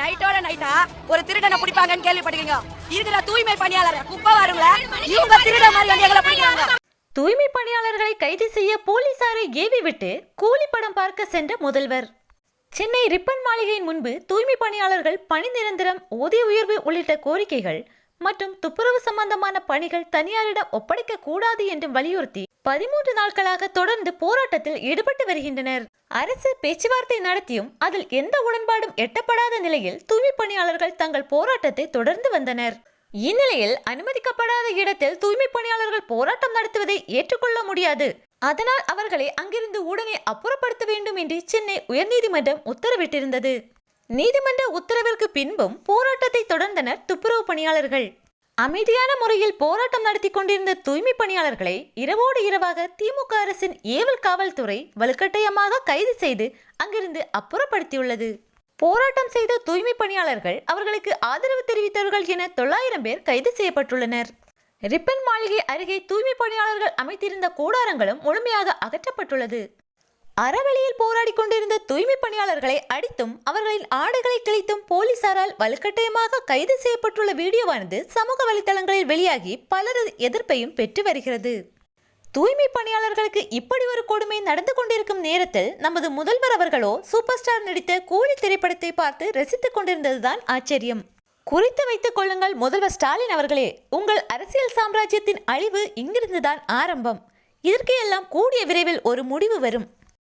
நைட்டோட நைட்டா ஒரு திருடனை பிடிப்பாங்கன்னு கேள்விப்பட்டிருக்கீங்க. இருக்கிற தூய்மை பணியாளர் குப்பை வருங்களா இவங்க திருட மாதிரி வந்து எங்களை பிடிக்கிறாங்க. தூய்மை பணியாளர்களை கைது செய்ய போலீசாரை ஏவி விட்டு கூலி படம் பார்க்க சென்ற முதல்வர். சென்னை ரிப்பன் மாளிகையின் முன்பு தூய்மை பணியாளர்கள் பணி நிரந்தரம் ஊதிய உயர்வு உள்ளிட்ட கோரிக்கைகள் மற்றும் துப்புரவு சம்பந்தமான பணிகள் தனியாரிடம் ஒப்படைக்க கூடாது என்றும் வலியுறுத்தி பதிமூன்று நாட்களாக தொடர்ந்து போராட்டத்தில் ஈடுபட்டு வருகின்றனர். அரசு பேச்சுவார்த்தை நடத்தியும் அதில் எந்த உடன்பாடும் எட்டப்படாத நிலையில் தூய்மை பணியாளர்கள் தங்கள் போராட்டத்தை தொடர்ந்து வந்தனர். இந்நிலையில் அனுமதிக்கப்படாத இடத்தில் தூய்மை பணியாளர்கள் போராட்டம் நடத்துவதை ஏற்றுக்கொள்ள முடியாது. அதனால் அவர்களை அங்கிருந்து உடனே அப்புறப்படுத்த வேண்டும் என்று சென்னை உயர்நீதிமன்றம் உத்தரவிட்டிருந்தது. நீதிமன்ற உத்தரவிற்கு பின்பும் போராட்டத்தை தொடர்ந்தனர் துப்புரவு பணியாளர்கள். அமைதியான முறையில் போராட்டம் நடத்தி கொண்டிருந்த தூய்மை பணியாளர்களை இரவோடு இரவாக திமுக அரசின் ஏவல் காவல்துறை வலுக்கட்டாயமாக கைது செய்து அங்கிருந்து அப்புறப்படுத்தியுள்ளது. போராட்டம் செய்த தூய்மை பணியாளர்கள் அவர்களுக்கு ஆதரவு தெரிவித்தவர்கள் என தொள்ளாயிரம் பேர் கைது செய்யப்பட்டுள்ளனர். ரிப்பன் மாளிகை அருகே தூய்மை பணியாளர்கள் அமைத்திருந்த கூடாரங்களும் முழுமையாக அகற்றப்பட்டுள்ளது. அறவழியில் போராடி கொண்டிருந்த தூய்மை பணியாளர்களை அடித்தும் அவர்களின் ஆடைகளை கிழித்தும் போலீசாரால் வலுக்கட்டாயமாக கைது செய்யப்பட்டுள்ள வீடியோவானது சமூக வலைதளங்களில் வெளியாகி பலரது எதிர்ப்பையும் பெற்று வருகிறது. தூய்மை பணியாளர்களுக்கு இப்படி ஒரு கொடுமை நடந்து கொண்டிருக்கும் நேரத்தில் நமது முதல்வர் அவர்களோ சூப்பர் ஸ்டார் நடித்த கூலி திரைப்படத்தை பார்த்து ரசித்துக் கொண்டிருந்ததுதான் ஆச்சரியம். குறித்து வைத்துக் கொள்ளுங்கள் முதல்வர் ஸ்டாலின் அவர்களே உங்கள் அரசியல் சாம்ராஜ்யத்தின் அழிவு இங்கிருந்துதான் ஆரம்பம். இதற்கு எல்லாம் கூடிய விரைவில் ஒரு முடிவு வரும்.